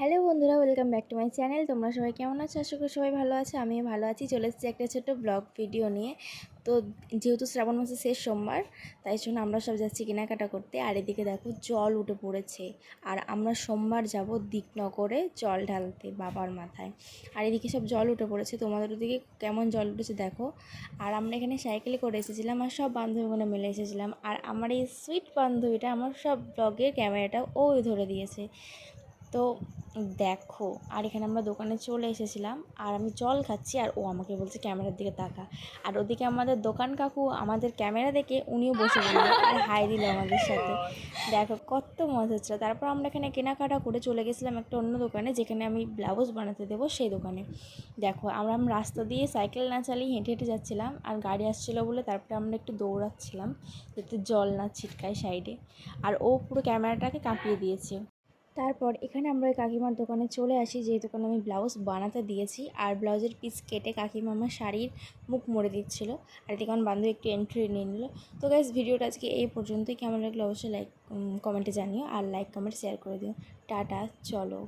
Hello বন্ধুরা, welcome back to my channel. তোমরা সবাই কেমন আছো? আশা করি সবাই ভালো আছে, আমিও ভালো আছি। চলে এসেছি একটা ছোট্ট ব্লগ ভিডিও নিয়ে। তো যেহেতু শ্রাবণ মাসের শেষ সোমবার, তাই জন্য আমরা সব যাচ্ছি কেনাকাটা করতে। আর এদিকে দেখো, জল উঠে পড়েছে। আর আমরা সোমবার যাব দিকনগরে জল ঢালতে বাবার মাথায়। আর এদিকে সব জল উঠে পড়েছে। তোমাদের ওদিকে কেমন জল উঠেছে দেখো। আর আমরা এখানে সাইকেলে করে এসেছিলাম আর সব বান্ধবীগুলো মিলে এসেছিলাম। আর আমার এই সুইট বান্ধবীটা আমার সব ব্লগের ক্যামেরাটা ওই ধরে দিয়েছে। তো দেখো, আর এখানে আমরা দোকানে চলে এসেছিলাম, আর আমি জল খাচ্ছি, আর ও আমাকে বলছে ক্যামেরার দিকে তাকা। আর ওদিকে আমাদের দোকান কাকু আমাদের ক্যামেরা দেখে উনিও বসে গেলেন আর হাই দিল আমাদের সাথে। দেখো কত মজা হচ্ছিল। তারপর আমরা এখানে কেনাকাটা করে চলে গেছিলাম একটা অন্য দোকানে, যেখানে আমি ব্লাউজ বানাতে দেবো সেই দোকানে। দেখো, আমরা আমরা রাস্তা দিয়ে সাইকেল না চালিয়ে হেঁটে হেঁটে যাচ্ছিলাম, আর গাড়ি আসছিল বলে তারপরে আমরা একটু দৌড়াচ্ছিলাম, যাতে জল না ছিটকায় সাইডে। আর ও পুরো ক্যামেরাটাকে কাঁপিয়ে দিয়েছে। তারপর এখানে আমরা ওই কাকিমার দোকানে চলে আসি, যে দোকানে আমি ব্লাউজ বানাতে দিয়েছি। আর ব্লাউজের পিস কেটে কাকিমা আমার শাড়ির মুখ মরে দিচ্ছিল। আর এদিকে কারণ বান্ধবী একটু এন্ট্রি নিয়ে নিল। তো গাইজ ভিডিওটা আজকে এই পর্যন্তই। কেমন লাগল অবশ্যই লাইক কমেন্টে জানিও। আর লাইক কমেন্ট শেয়ার করে দিও। টাটা, চলো।